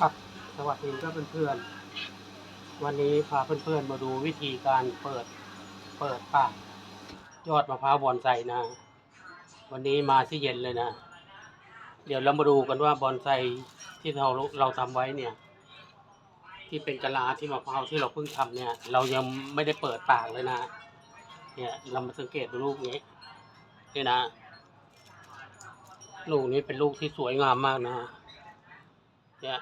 ครับสวัสดีก็เพื่อนๆ วันนี้พาเพื่อนๆมาดูวิธีการเปิดเปิดปากยอดมะพร้าวบอนไซนะ วันนี้มาที่เย็นเลยนะ เดี๋ยวเรามาดูกันว่าบอนไซที่เราเราทำไว้เนี่ย ที่เป็นกะลาที่มะพร้าวที่เราเพิ่งทำเนี่ย เรายังไม่ได้เปิดปากเลยนะ เนี่ยเรามาสังเกตดูลูกนี้นี่นะ ลูกนี้เป็นลูกที่สวยงามมากนะเนี่ย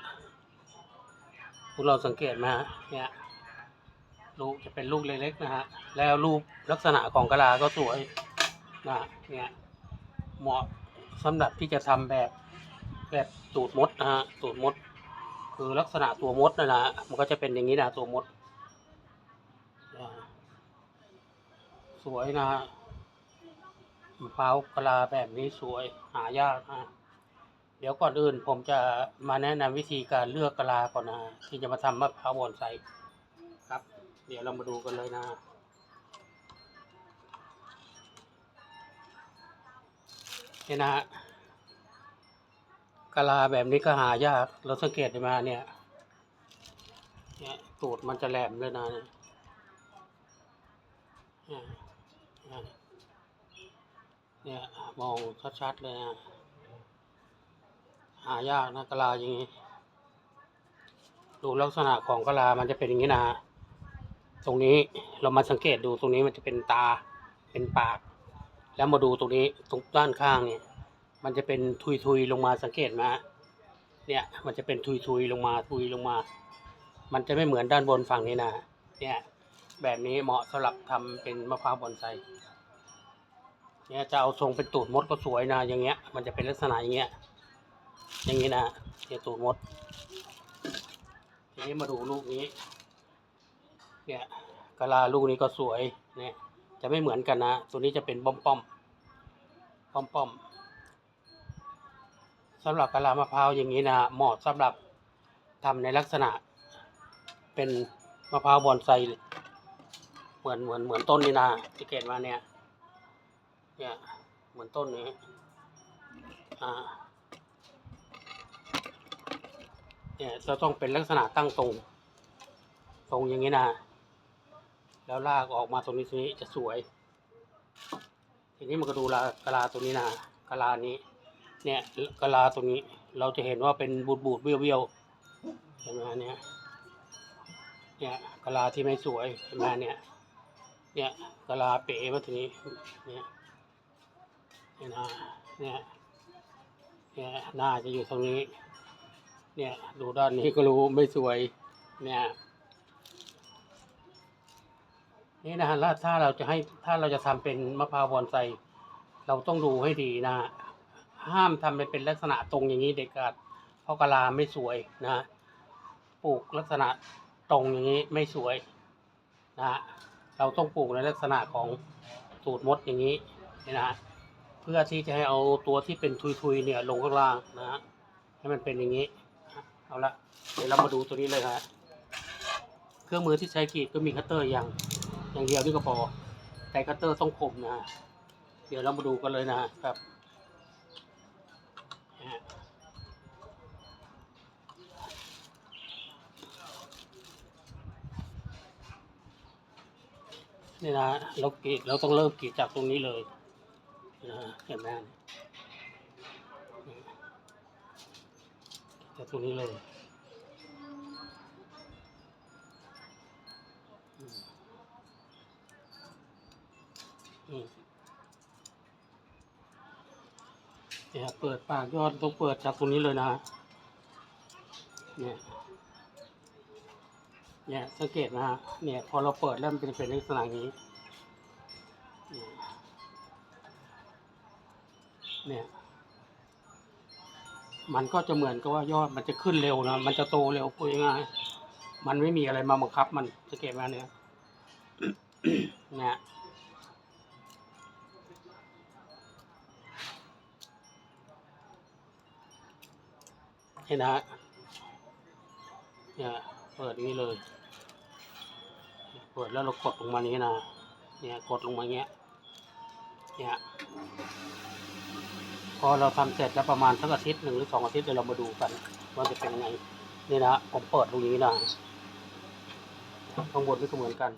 พวกเราสังเกตไหมฮะเนี่ยลูกจะเป็นลูกเล็กๆนะฮะ แล้วรูปลักษณะของกะลาก็สวยนะเนี่ยเหมาะสำหรับที่จะทำแบบแบบตูดมดนะฮะตูดมด คือลักษณะตัวมดนะนะมันก็จะเป็นอย่างนี้นะตัวมด สวยนะฮะมะพร้าวกะลาแบบนี้สวยหายากนะ ดี๋ยวก่อนอื่นผมจะมาแนะนำวิธีการเลือกกะลาก่อนนะที่จะมาทำมะพร้าวบอนไซครับ เดี๋ยวเรามาดูกันเลยนะเนี่ยนะฮะกะลาแบบนี้ก็หายาก เราสังเกตได้มาเนี่ยเนี่ยตูดมันจะแหลมเลยนะเนี่ยเนี่ยมองชัดๆเลยนะ หายากนะกะลาอย่างนี้ดูลักษณะของกะลามันจะเป็นอย่างนี้นะฮะตรงนี้เรามาสังเกตดูตรงนี้มันจะเป็นตาเป็นปาก แล้วมาดูตรงนี้ตรงด้านข้างเนี่ย มันจะเป็นทุยทุยๆลงมาสังเกตไหมฮะเนี่ย มันจะเป็นทุยทุยๆลงมาทุยลงมา มันจะไม่เหมือนด้านบนฝั่งนี้นะเนี่ยแบบนี้เหมาะสำหรับทำเป็นมะพร้าวบอนไซเนี่ยจะเอาทรงเป็นตูดมดก็สวยนะอย่างเงี้ย มันจะเป็นลักษณะอย่างเงี้ย อย่างนี้นะเนี่ยตูดมด ทีนี้มาดูลูกนี้ เนี่ยกะลาลูกนี้ก็สวย เนี่ย จะไม่เหมือนกันนะ ตัวนี้จะเป็นป้อมป้อมป้อมป้อมสำหรับกะลามะพร้าวอย่างนี้นะเหมาะสำหรับทำในลักษณะ เป็นมะพร้าวบอนไซเหมือนเหมือนเหมือนต้นนี่นะที่เกตมาเนี่ย เนี่ย เหมือนต้นนี้ อ่า เนี่ยจะต้องเป็นลักษณะตั้งตรง ตรงอย่างนี้นะ แล้วลากออกมาตรงนี้ตรงนี้จะสวย ทีนี้มันก็ดูลากะลาตัวนี้นะกะลานี้ เนี่ยกะลาตรงนี้ เราจะเห็นว่าเป็นบูดบูดเบี้ยวเบี้ยวเห็นไหมเนี่ยเนี่ยกะลาที่ไม่สวยเห็นไหมเนี่ยเนี่ยกะลาเป๋มาทีนี้เนี่ยเนี่ยนะเนี่ยเนี่ยหน้าจะอยู่ตรงนี้ เนี่ยดูด้านนี้ก็รู้ไม่สวย เนี่ยนี่นะฮะแล้วถ้าเราจะให้ถ้าเราจะทำเป็นมะพร้าวบอนไซเราต้องดูให้ดีนะฮะห้ามทำไปเป็นลักษณะตรงอย่างนี้เด็ดขาดเพราะกะลาไม่สวยนะฮะปลูกลักษณะตรงอย่างนี้ไม่สวยนะฮะเราต้องปลูกในลักษณะของสูตรมดอย่างนี้เนี่ยนะฮะเพื่อที่จะให้เอาตัวที่เป็นทุยๆเนี่ยลงข้างล่างนะฮะให้มันเป็นอย่างนี้ เอาละเดี๋ยวเรามาดูตัวนี้เลยฮะเครื่องมือที่ใช้กรีดก็มีคัตเตอร์อย่างอย่างเดียวนี่ก็พอแต่คัตเตอร์ต้องคมนะฮะเดี๋ยวเรามาดูกันเลยนะครับนี่นะเรากรีดเราต้องเริ่มกรีดจากตรงนี้เลยนะเห็นไหม จากตรงนี้เลยอืมเนี่ยเปิดปากยอดต้องเปิดจากตรงนี้เลยนะเนี่ยเนี่ยสังเกตนะฮะเนี่ยพอเราเปิดแล้วมันเป็นเป็นลักษณะนี้เนี่ย มันก็จะเหมือนกับว่ายอดมันจะขึ้นเร็วนะ มันจะโตเร็วพูดง่ายมันไม่มีอะไรมาบังคับ มันสังเกตไหมาเนี่ยเนี่ยเห็นนะฮะเนี่ยเปิดนี้เลย เปิดแล้วเรากดลงมานี้นะ เนี่ยกดลงมาเงี้ย เนี่ย อเราทำเสร็จแล้วประมาณสักอาทิตย์หนึ่งหรือสองอาทิตย์เดี๋ยวเรามาดูกันว่าจะเป็นยังไงนี่นะผมเปิดตรงนี้นะข้างบนนี่ก็เหมือนกัน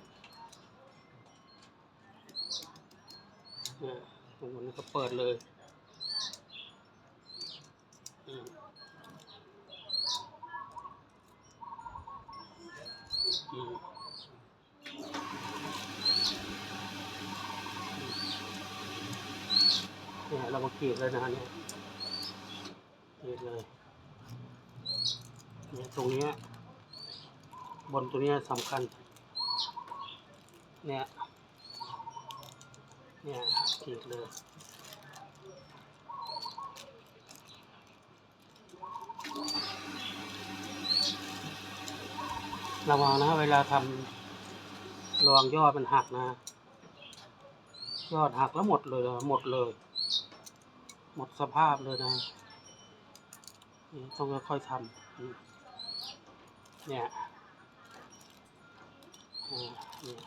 เนี่ยข้างบนนี่ก็เปิดเลยอืมอืม เนี่ยเรามากรีดเลยนะเนี่ยกรีดเลยเนี่ยตรงนี้บนตัวนี้สำคัญ เนี่ย เนี่ยกรีดเลยระวังนะเวลาทำระวังยอดมันหักนะ ยอดหักแล้วหมดเลยหมดเลย หมดสภาพเลยนะนี่ต้องค่อยๆทำเนี่ยเนี่ย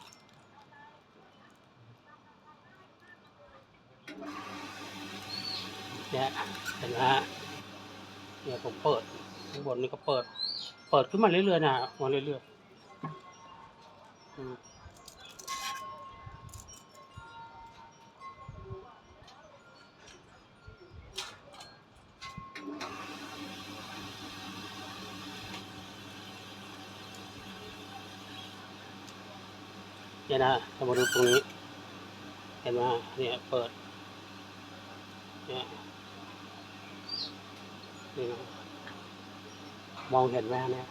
เนี่ยเห็นไหมฮะเนี่ยผมเปิดข้างบนนี่ก็เปิด เปิดขึ้นมาเรื่อยๆนะมาเรื่อยๆ เนี่ยนะเรามาดูตรงนี้ เห็นไหมเนี่ยเปิด เนี่ยนี่นะมองเห็นไหมเนี่ย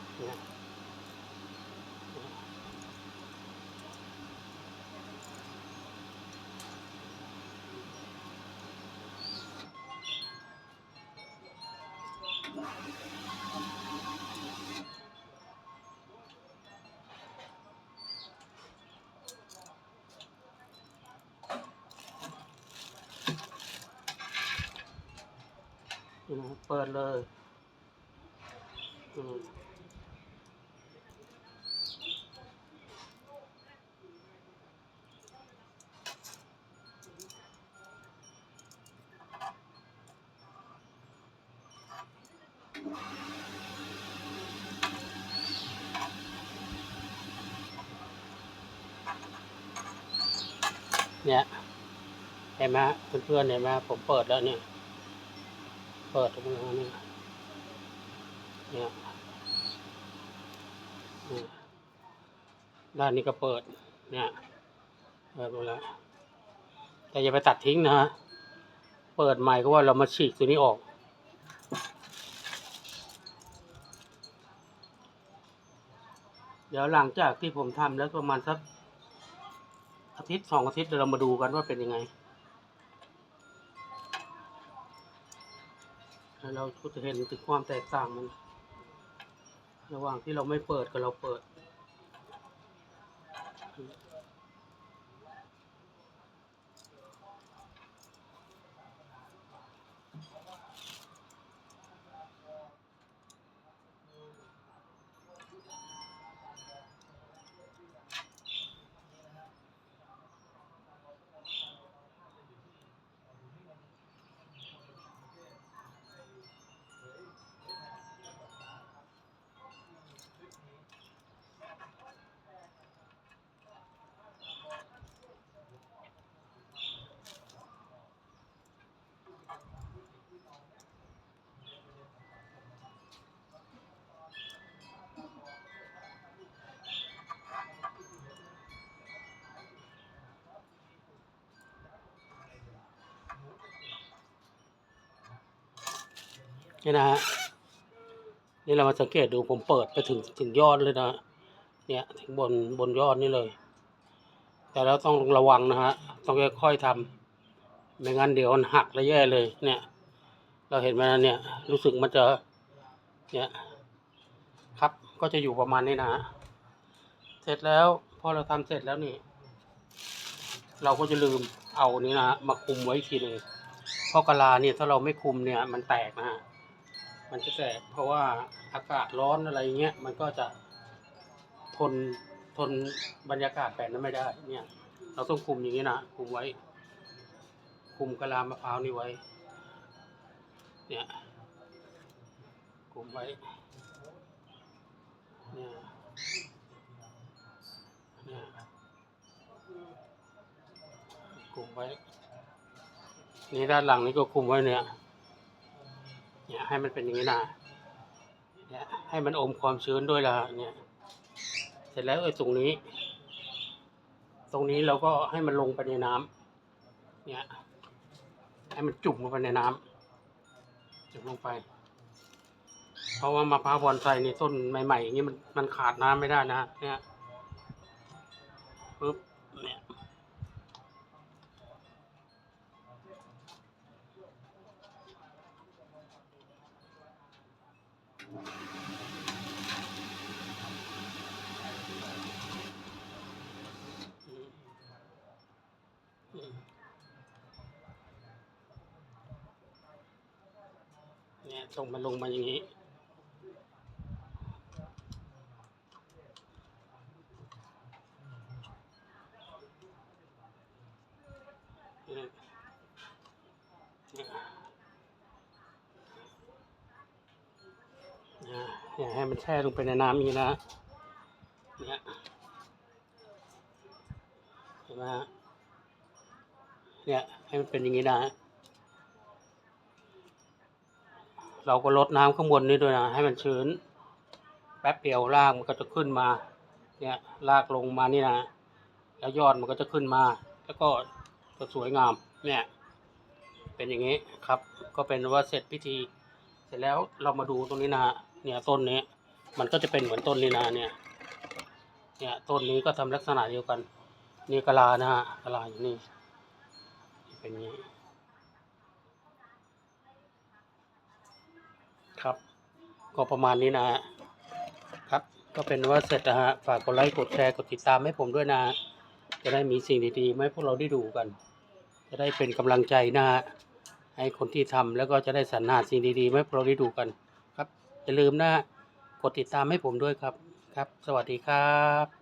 เปิดเลยเนี่ยเห็นไหมเพื่อนๆเห็นไหมผมเปิดแล้วเนี่ย ปิดตรงนี้เนี่ยเนี่ยเนี่ยด้านนี้ก็เปิด เนี่ยเปิดหมดแล้วแต่อย่าไปตัดทิ้งนะฮะ เปิดใหม่ก็ว่าเรามาฉีกตัวนี้ออก เดี๋ยวหลังจากที่ผมทำแล้วประมาณสักอาทิตย์สองอาทิตย์เดี๋ยวเรามาดูกันว่าเป็นยังไง แล้วเราก็จะเห็นถึงความแตกต่างมัน ระหว่างที่เราไม่เปิดกับเราเปิด นี่นะฮะนี่เรามาสังเกตดูผมเปิดไปถึงถึงยอดเลยนะเนี่ยถึงบนบนยอดนี่เลย แต่เราต้องระวังนะฮะต้องค่อยๆทำไม่งั้นเดี๋ยวมันหักแล้วแย่เลย เนี่ย เราเห็นไหมนะเนี่ย รู้สึกมันจะเนี่ยครับก็จะอยู่ประมาณนี้นะฮะเสร็จแล้วพอเราทำเสร็จแล้วนี่ เราก็จะลืมเอานี้นะมาคุมไว้ทีหนึ่งเพราะกะลาเนี่ยถ้าเราไม่คุมเนี่ยมันแตกนะฮะ มันจะแตกเพราะว่าอากาศร้อนอะไรเงี้ยมันก็จะทนทนบรรยากาศแบบนั้นไม่ได้ เนี่ย เราต้องคุมอย่างนี้นะคุมไว้ คุมกะลามะพร้าวนี่ไว้ เนี่ยคุมไว้ เนี่ยเนี่ยกลุ่มไว้ นี่ด้านหลังนี่ก็คุมไว้เนี่ย เนี่ยให้มันเป็นอย่างนี้นะเนี่ยให้มันอมความชื้นด้วยละเนี่ย เสร็จแล้วไอ้ตรงนี้ ตรงนี้เราก็ให้มันลงไปในน้ำเนี่ย ให้มันจุ่มลงไปในน้ำจุ่มลงไป เพราะว่ามะพร้าวบอนไซนี่ต้นใหม่ๆอย่างนี้มันมันขาดน้ำไม่ได้นะเนี่ยปึ๊บ ส่งมันลงมาอย่างนี้อืมเนี่ยเนี่ยให้มันแช่ลงไปในน้ำอย่างนี้นะเนี่ยเห็นไหมฮะเนี่ยให้มันเป็นอย่างนี้นะ เราก็ลดน้ำข้างบนนี้ด้วยนะให้มันชื้น แป๊บเดียวรากมันก็จะขึ้นมา เนี่ยรากลงมานี่นะแล้วยอดมันก็จะขึ้นมา แล้วก็จะสวยงามเนี่ย เป็นอย่างนี้ครับ ก็เป็นว่าเสร็จพิธี เสร็จแล้วเรามาดูตรงนี้นะเนี่ยต้นนี้ มันก็จะเป็นเหมือนต้นนี้นะเนี่ยเนี่ยต้นนี้ก็ทำลักษณะเดียวกัน นี่กะลานะฮะกะลาอยู่นี่เป็นอย่างนี้ ก็ประมาณนี้นะฮะครับ ก็เป็นว่าเสร็จนะฮะ ฝากกดไลค์ กดแชร์ กดติดตามให้ผมด้วยนะฮะจะได้มีสิ่งดีๆมาให้พวกเราได้ดูกัน จะได้เป็นกำลังใจนะฮะ ให้คนที่ทำแล้วก็จะได้สรรหาสิ่งดีๆมาให้พวกเราได้ดูกัน ครับ อย่าลืมนะฮะกดติดตามให้ผมด้วยครับ ครับ สวัสดีครับ